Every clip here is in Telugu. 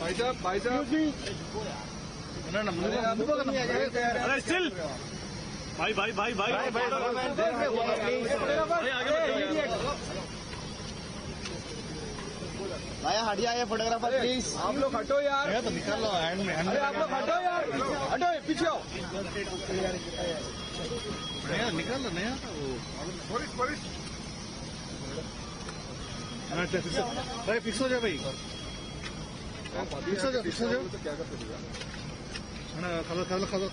भाईसाहब भाईसाहब अरे स्टिल भाई भाई भाई भाई भाई हट जाइए फोटोग्राफर प्लीज़ आप लोग हटो यार तो निकाल लो हैंड अरे आप लोग हटो यार हटो पीछे आओ नया निकाल लो नया भाई फिक्स हो जाओ भाई फिक्स हो जाओ फिक्स हो जाओ क्या कर सकते खलो खलो खलो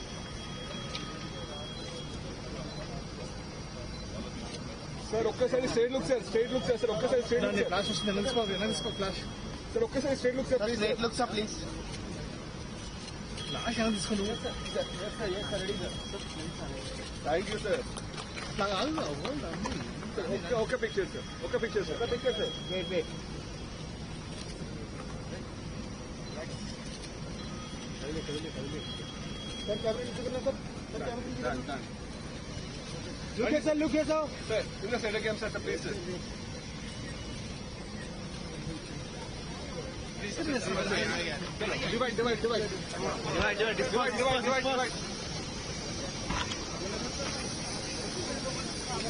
సార్ ఒక్కసారి straight look sir straight look sir sir ఒక్కసారి స్ట్రైట్ లుక్ క్లాస్ వస్తుంది నిలుసుకో నిలుసుకో క్లాస్ సార్ ఒక్కసారి straight look sir please straight look sir please class ఏమైనా తీసుకుంటు థ్యాంక్ యూ సార్ అట్లా కాదు ఒక్క ఒక్క పిక్చర్ సార్ ఒక్క పిక్చర్ సార్ ఒక్క picture sir wait wait sir कैमरे नीचे करना सर सर कैमरे नीचे करना Look here, sir. Look here, sir. Sir, in the center cam, sir. Please, sir. Please, sir. Divide, divide, divide. Divide, divide, divide, divide, divide, divide.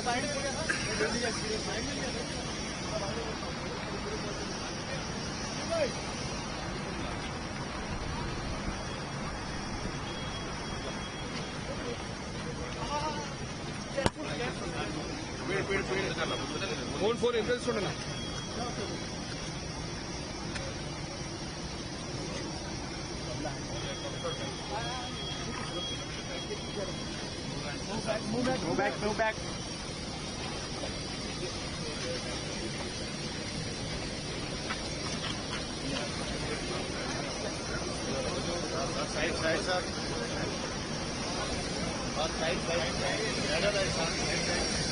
Side में ఫోన్ ఫోన్ ఇంట్రెస్ట్ ఉండనా Move back, move back. Side, side, sir. Or side, side, side. Right, right, sir.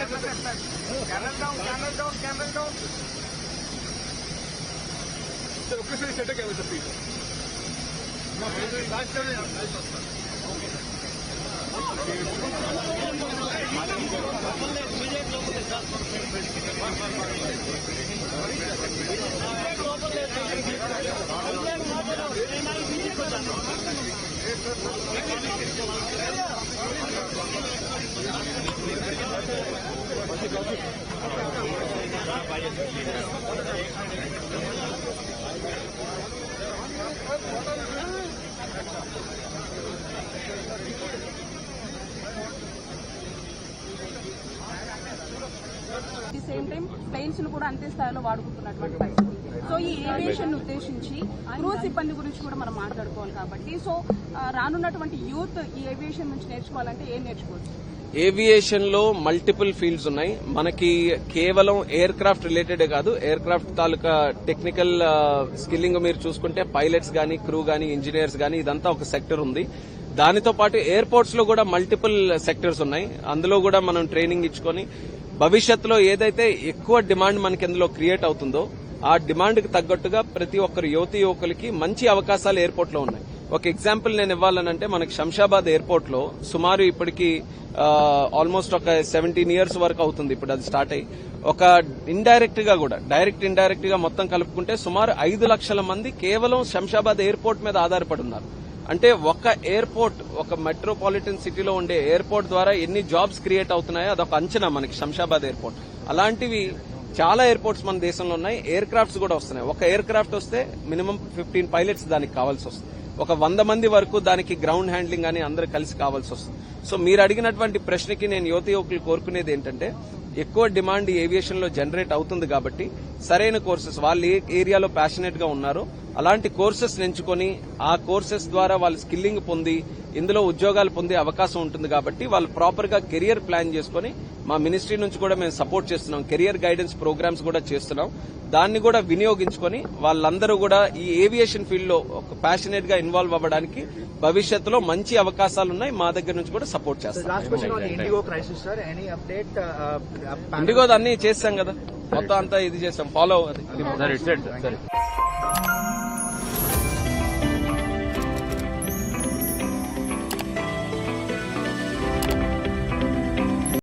camera down camera down camera down the official set again with the people. Thank you. The same time ప్లేన్స్ను కూడా అంతే స్థాయిలో వాడుకుంటున్నటువంటి పరిస్థితి. సో ఈ ఏవియేషన్ ఉద్దేశించి క్రూ సిబ్బంది గురించి కూడా మనం మాట్లాడుకోవాలి కాబట్టి. సో రానున్నటువంటి యూత్ ఈ ఏవియేషన్ నుంచి నేర్చుకోవాలంటే ఏం నేర్చుకోవచ్చు? ఏవియేషన్లో మల్టిపుల్ ఫీల్డ్స్ ఉన్నాయి. మనకి కేవలం ఎయిర్ క్రాఫ్ట్ రిలేటెడ్ కాదు. ఎయిర్ క్రాఫ్ట్ తాలూకా టెక్నికల్ స్కిల్లింగ్ మీరు చూసుకుంటే పైలట్స్ గానీ క్రూ గానీ ఇంజనీర్స్ గానీ ఇదంతా ఒక సెక్టర్ ఉంది. దానితో పాటు ఎయిర్పోర్ట్స్లో కూడా మల్టిపుల్ సెక్టర్స్ ఉన్నాయి. అందులో కూడా మనం ట్రైనింగ్ ఇచ్చుకొని భవిష్యత్తులో ఏదైతే ఎక్కువ డిమాండ్ మనకి ఇందులో క్రియేట్ అవుతుందో ఆ డిమాండ్కి తగ్గట్టుగా ప్రతి ఒక్కరు యువతి యువకులకి మంచి అవకాశాలు ఎయిర్పోర్ట్లో ఉన్నాయి. ఒక ఎగ్జాంపుల్ నేను ఇవ్వాలనంటే మనకి శంషాబాద్ ఎయిర్పోర్ట్లో సుమారు ఇప్పటికి ఆల్మోస్ట్ ఒక సెవెంటీన్ ఇయర్స్ వరకు అవుతుంది ఇప్పుడు అది స్టార్ట్ అయ్యి. ఒక ఇండైరెక్ట్గా కూడా డైరెక్ట్ ఇండైరెక్ట్గా మొత్తం కలుపుకుంటే సుమారు ఐదు లక్షల మంది కేవలం శంషాబాద్ ఎయిర్పోర్ట్ మీద ఆధారపడి ఉన్నారు. అంటే ఒక ఎయిర్పోర్ట్ ఒక మెట్రోపాలిటన్ సిటీలో ఉండే ఎయిర్పోర్ట్ ద్వారా ఎన్ని జాబ్స్ క్రియేట్ అవుతున్నాయో అదొక అంచనా మనకి శంషాబాద్ ఎయిర్పోర్ట్ అలాంటివి చాలా ఎయిర్పోర్ట్స్ మన దేశంలో ఉన్నాయి. ఎయిర్ క్రాఫ్ట్స్ కూడా వస్తున్నాయి. ఒక ఎయిర్ క్రాఫ్ట్ వస్తే మినిమం ఫిఫ్టీన్ పైలట్స్ దానికి కావాల్సి వస్తుంది. ఒక వంద మంది వరకు దానికి గ్రౌండ్ హ్యాండ్లింగ్ అని అందరు కలిసి కావాల్సి వస్తుంది. సో మీరు అడిగినటువంటి ప్రశ్నకి నేను యువత యువకులు కోరుకునేది ఏంటంటే ఎక్కువ డిమాండ్ ఏవియేషన్లో జనరేట్ అవుతుంది కాబట్టి సరైన కోర్సెస్ వాళ్ళు ఏ ఏరియాలో ప్యాషనెట్గా ఉన్నారో అలాంటి కోర్సెస్ ఎంచుకొని ఆ కోర్సెస్ ద్వారా వాళ్ళు స్కిల్లింగ్ పొంది ఇందులో ఉద్యోగాలు పొందే అవకాశం ఉంటుంది కాబట్టి వాళ్ళు ప్రాపర్గా కెరియర్ ప్లాన్ చేసుకొని మా మినిస్ట్రీ నుంచి కూడా మేము సపోర్ట్ చేస్తున్నాం. కెరియర్ గైడెన్స్ ప్రోగ్రామ్స్ కూడా చేస్తున్నాం. దాన్ని కూడా వినియోగించుకొని వాళ్ళందరూ కూడా ఈ ఏవియేషన్ ఫీల్డ్లో ఒక ప్యాషనెట్గా ఇన్వాల్వ్ అవ్వడానికి భవిష్యత్తులో మంచి అవకాశాలు ఉన్నాయి. మా దగ్గర నుంచి కూడా సపోర్ట్ చేస్తాం. ఇండిగో అన్ని చేస్తాం కదా. మొత్తం అంతా ఇది చేస్తాం. ఫాలో అది. సరే.